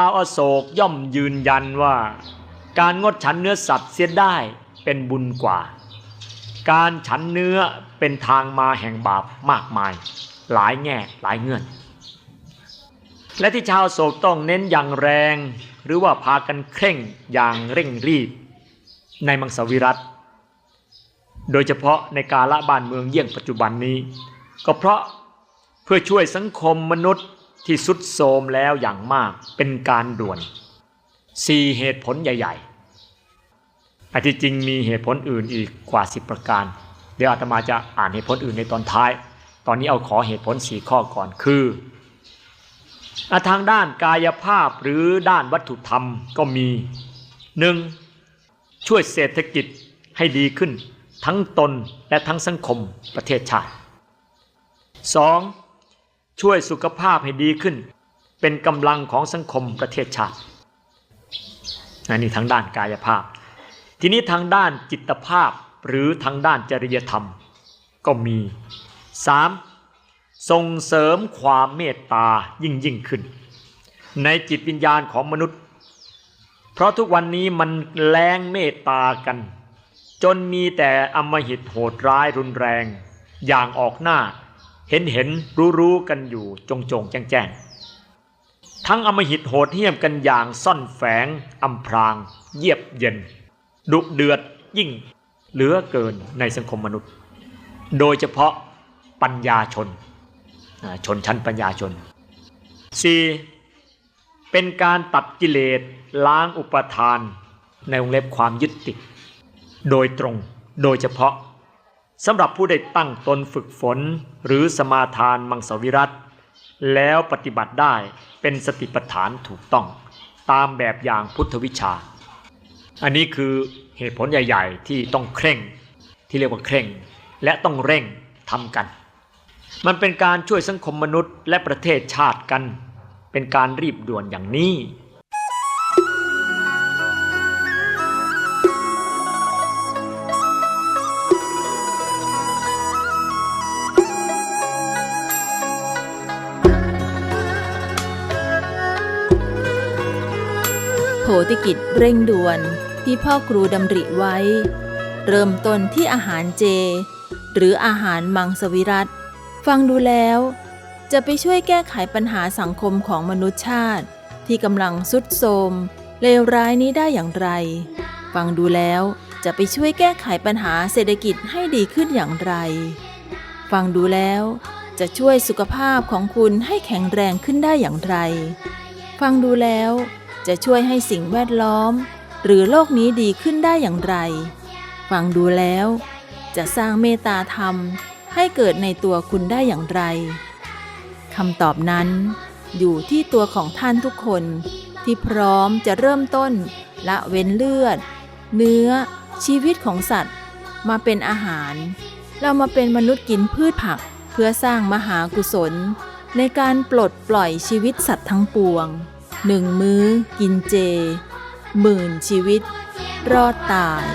าวอโศกย่อมยืนยันว่า การงดฉันเนื้อสัตว์เสียได้เป็นบุญกว่า การฉันเนื้อเป็นทางมาแห่งบาปมากมาย หลายแง่หลายเงื่อน และที่ชาวโศกต้องเน้นอย่างแรง หรือว่าพากันเคร่งอย่างเร่งรีบ ในมังสวิรัตโดยเฉพาะในกาละบ้านเมืองเยี่ยงปัจจุบันนี้ ก็เพราะเพื่อช่วยสังคมมนุษย์ ที่สุดโทมแล้วอย่างมากเป็นการด่วนสี่เหตุผลใหญ่ๆอันที่จริงมีเหตุผลอื่นอีกกว่าสิบประการ เดี๋ยวอาตมาจะอ่านเหตุผลอื่นในตอนท้าย ตอนนี้เอาขอเหตุผลสี่ข้อก่อนคือทางด้านกายภาพหรือด้านวัตถุธรรมก็มีหนึ่งช่วยเศรษฐกิจให้ดีขึ้น ทั้งตนและทั้งสังคมประเทศชาติ 2. ช่วยสุขภาพให้ดีขึ้น เป็นกำลังของสังคมประเทศชาติอันนี้ทางด้านกายภาพ ทีนี้ทางด้านจิตภาพหรือทางด้านจริยธรรม ก็มี 3. ส่งเสริมความเมตตายิ่งยิ่งขึ้น ในจิตวิญญาณของมนุษย์ เพราะทุกวันนี้มันแรงเมตตากัน จนมีแต่อมหิตโหดร้ายรุนแรง อย่างออกหน้า เห็นเห็นรู้รู้กันอยู่จงจงแจ้งแจ้งทั้งอมหิตโหดเหี้ยมกันอย่างซ่อนแฝงอำพราง เยียบเย็น ดุเดือดยิ่งเหลือเกินในสังคมมนุษย์ โดยเฉพาะปัญญาชน ชนชั้นปัญญาชน 4. เป็นการตัดกิเลสล้างอุปทาน ในวงเล็บความยึดติด โดยตรงโดยเฉพาะ สำหรับผู้ได้ตั้งตนฝึกฝนหรือสมาทานมังสวิรัตแล้วปฏิบัติได้เป็นสติปัฏฐานถูกต้อง ตามแบบอย่างพุทธวิชา อันนี้คือเหตุผลใหญ่ ๆ ที่ต้องเคร่ง ที่เรียกว่าเคร่ง และต้องเร่งทำกัน มันเป็นการช่วยสังคมมนุษย์และประเทศชาติกัน เป็นการรีบด่วนอย่างนี้ โผติกิจเร่งด่วนที่พ่อครูดำริไว้ เริ่มต้นที่อาหารเจ หรืออาหารมังสวิรัตฟังดูแล้ว จะไปช่วยแก้ไขปัญหาสังคมของมนุษยชาติ ที่กำลังสุดโทรมเลวร้ายนี้ได้อย่างไร ฟังดูแล้วจะไปช่วยแก้ไขปัญหาเศรษฐกิจให้ดีขึ้นอย่างไร ฟังดูแล้วจะช่วยสุขภาพของคุณให้แข็งแรงขึ้นได้อย่างไร ฟังดูแล้ว จะช่วยให้สิ่งแวดล้อม หรือโลกนี้ดีขึ้นได้อย่างไร ฟังดูแล้ว จะสร้างเมตตาธรรมให้เกิดในตัวคุณได้อย่างไรคำตอบนั้นอยู่ที่ตัวของท่านทุกคนที่พร้อมจะเริ่มต้นละเว้นเลือด เนื้อ ชีวิตของสัตว์ มาเป็นอาหาร เรามาเป็นมนุษย์กินพืชผัก เพื่อสร้างมหากุศล ในการปลดปล่อยชีวิตสัตว์ทั้งปวง หนึ่งมื้อกินเจหมื่นชีวิต รอดตาย